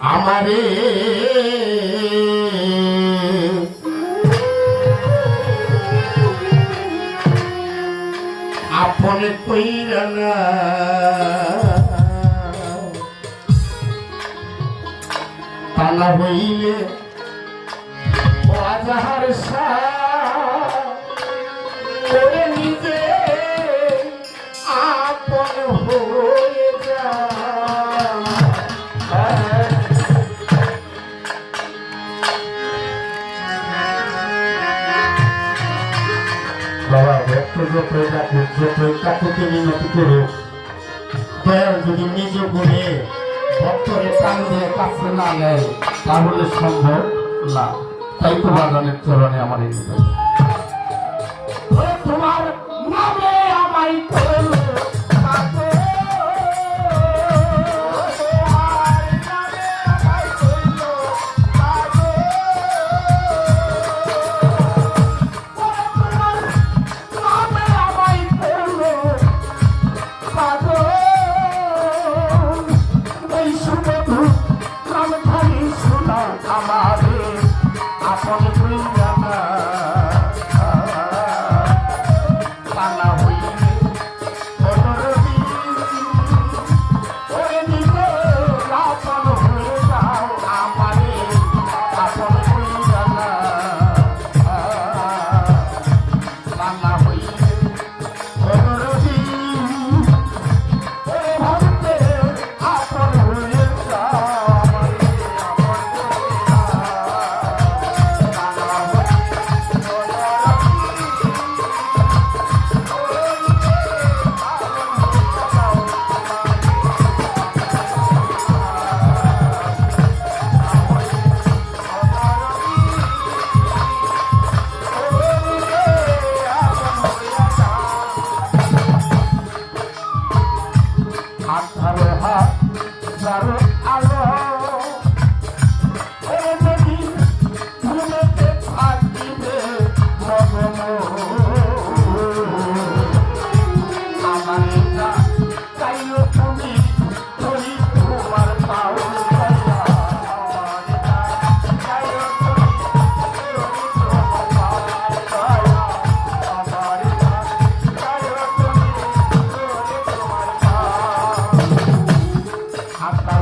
আমারে। আপনে কইরা না। তানা হইলে আজহার সা যদি নিজ গুণে ভক্তরে প্রাণ কাছে না নেয় তাহলে সম্ভব না তাই তো বাগানের চরণে আমার এই তোমার নামে আমায়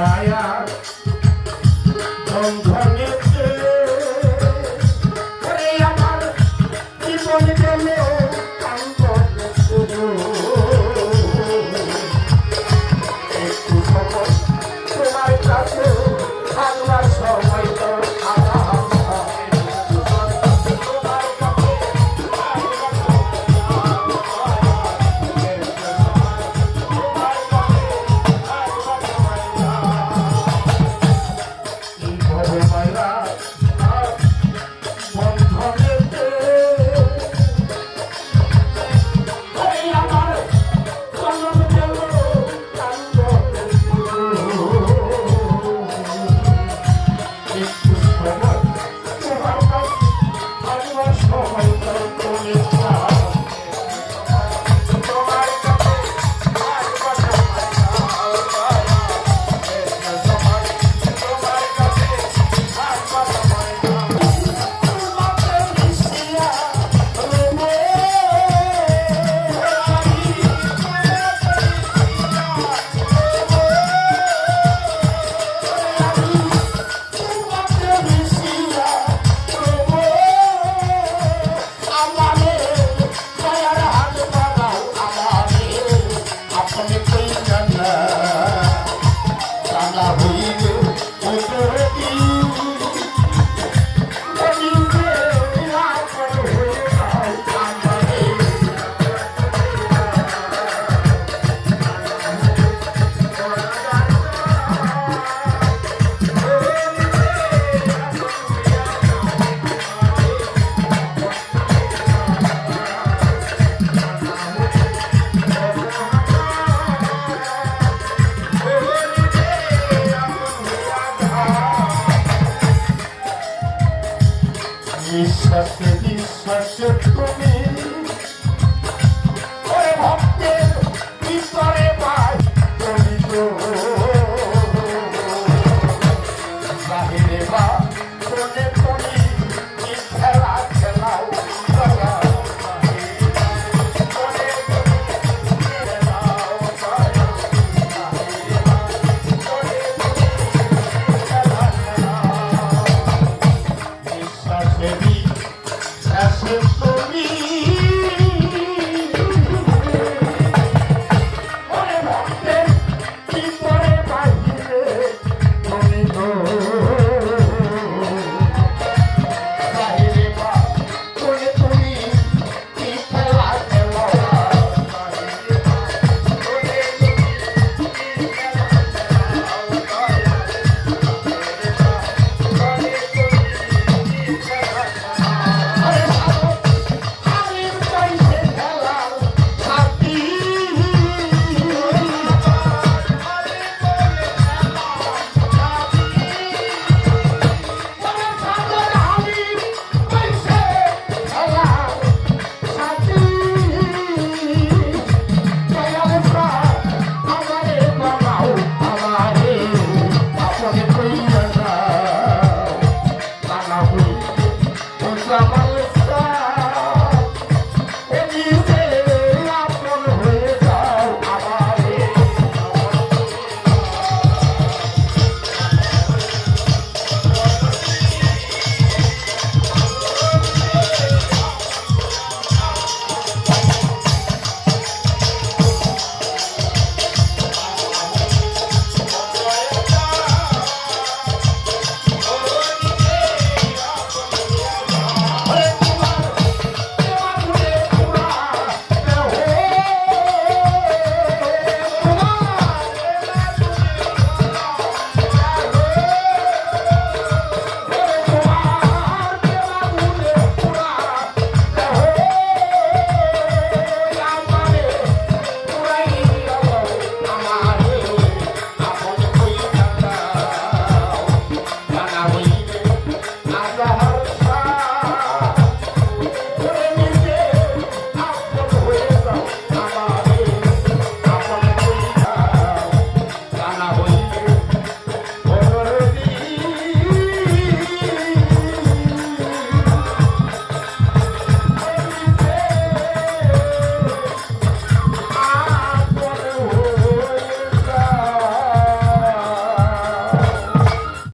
माया Oh my God. from your বিশ্বাসে বিশ্বাসে তুমি। ওরে ভক্তের ভিতরে পাই তুমি তো।